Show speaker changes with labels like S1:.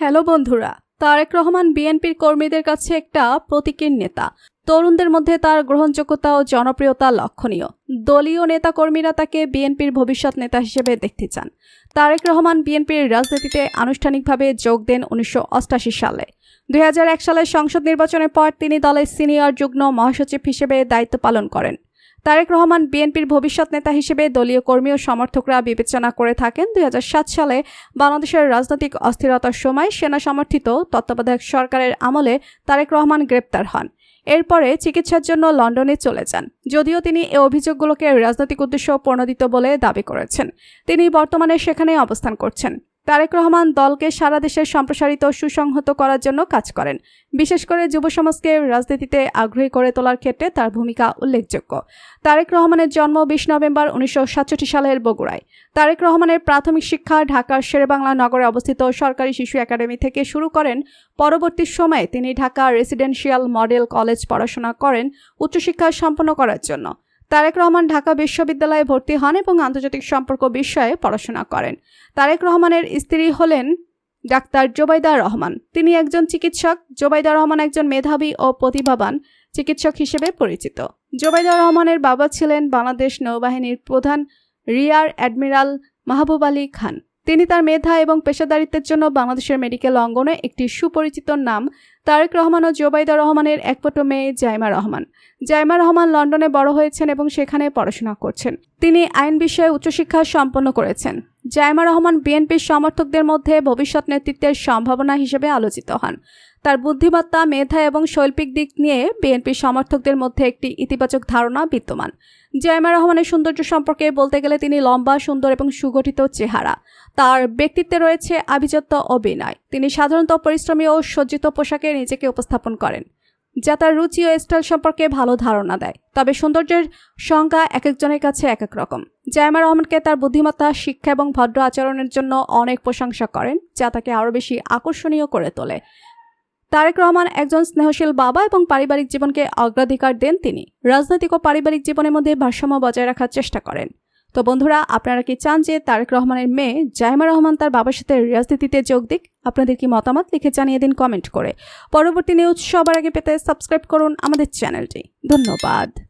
S1: Hello বন্ধুরা, তারেক রহমান বিএনপির কর্মীদের কাছে একটা প্রতীকীর নেতা। তরুণদের মধ্যে তার গ্রহণযোগ্যতা ও জনপ্রিয়তা লক্ষণীয়। দলীয় নেতাকর্মীরা তাকে বিএনপির ভবিষ্যৎ নেতা হিসেবে দেখতে চান। তারেক রহমান বিএনপির রাজনীতিতে আনুষ্ঠানিকভাবে যোগ দেন উনিশশো সালে। দুই সালের সংসদ নির্বাচনের পর তিনি দলের সিনিয়র যুগ্ম মহাসচিব হিসেবে দায়িত্ব পালন করেন। তারেক রহমান বিএনপির ভবিষ্যৎ নেতা হিসেবে দলীয় কর্মী ও সমর্থকরা বিবেচনা করে থাকেন। দুই হাজার সাত সালে বাংলাদেশের রাজনৈতিক অস্থিরতার সময় সেনা সমর্থিত তত্ত্বাবধায়ক সরকারের আমলে তারেক রহমান গ্রেপ্তার হন। এরপরে চিকিৎসার জন্য লন্ডনে চলে যান। যদিও তিনি এ অভিযোগগুলোকে রাজনৈতিক উদ্দেশ্য প্রণোদিত বলে দাবি করেছেন। তিনি বর্তমানে সেখানে অবস্থান করছেন। তারেক রহমান দলকে সারা দেশের সম্প্রসারিত সুসংহত করার জন্য কাজ করেন। বিশেষ করে যুব সমাজকে রাজনীতিতে আগ্রহী করে তোলার ক্ষেত্রে তার ভূমিকা উল্লেখযোগ্য। তারেক রহমানের জন্ম বিশ নভেম্বর উনিশশো সাতষট্টি সালের বগুড়ায়। তারেক রহমানের প্রাথমিক শিক্ষা ঢাকার শেরেবাংলা নগরে অবস্থিত সরকারি শিশু একাডেমি থেকে শুরু করেন। পরবর্তী সময়ে তিনি ঢাকা রেসিডেন্সিয়াল মডেল কলেজ পড়াশোনা করেন। উচ্চশিক্ষা সম্পন্ন করার জন্য। তারেক রহমান ঢাকা বিশ্ববিদ্যালয়ে ভর্তি হন এবং আন্তর্জাতিক সম্পর্ক বিষয়ে পড়াশোনা করেন। তারেক রহমানের স্ত্রী হলেন ডাক্তার জোবাইদা রহমান। তিনি একজন চিকিৎসক। জোবাইদা রহমান একজন মেধাবী ও প্রতিভাবান চিকিৎসক হিসেবে পরিচিত। জোবাইদা রহমানের বাবা ছিলেন বাংলাদেশ নৌবাহিনীর প্রধান রিয়ার অ্যাডমিরাল মাহবুব আলী খান। তিনি তার মেধা এবং পেশাদারিত্বের জন্য বাংলাদেশের মেডিকেল অঙ্গনে একটি সুপরিচিত নাম, তারেক রহমান ও জোবাইদা রহমানের একপটো মেয়ে জাইমা রহমান। জাইমা রহমান লন্ডনে বড় হয়েছেন এবং সেখানে পড়াশোনা করছেন। তিনি আইন বিষয়ে উচ্চশিক্ষা সম্পন্ন করেছেন। জাইমা রহমান বিএনপির সমর্থকদের মধ্যে ভবিষ্যৎ নেতৃত্বের সম্ভাবনা হিসেবে আলোচিত হন। তার বুদ্ধিমত্তা, মেধা এবং শৈল্পিক দিক নিয়ে বিএনপির সমর্থকদের মধ্যে একটি ইতিবাচক ধারণা বিদ্যমান। জাইমা রহমানের সৌন্দর্য সম্পর্কে বলতে গেলে তিনি লম্বা, সুন্দর এবং সুগঠিত চেহারা। তার ব্যক্তিত্বে রয়েছে আভিজাত্য ও বিনয় তিনি সাধারণত পরিশ্রমী ও সজ্জিত পোশাকে নিজেকে উপস্থাপন করেন, যা তার রুচি ও স্টাইল সম্পর্কে ভালো ধারণা দেয়। তবে সৌন্দর্যের সংজ্ঞা এক একজনের কাছে এক এক রকম। জায়মা রহমানকে তার বুদ্ধিমত্তা, শিক্ষা এবং ভদ্র আচরণের জন্য অনেক প্রশংসা করেন, যা তাকে আরও বেশি আকর্ষণীয় করে তোলে। তারেক রহমান একজন স্নেহশীল বাবা এবং পারিবারিক জীবনকে অগ্রাধিকার দেন তিনি। রাজনৈতিক ও পারিবারিক জীবনের মধ্যে ভারসাম্য বজায় রাখার চেষ্টা করেন। তো বন্ধুরা, আপনারা কি চান যে তারেক রহমানের মেয়ে জাইমা রহমান তার বাবার সাথে রাজনীতিতে যোগ দিক? আপনাদের কি মতামত লিখে জানিয়ে দিন কমেন্ট করে। পরবর্তী নিউজ সবার আগে পেতে সাবস্ক্রাইব করুন আমাদের চ্যানেলটি ধন্যবাদ।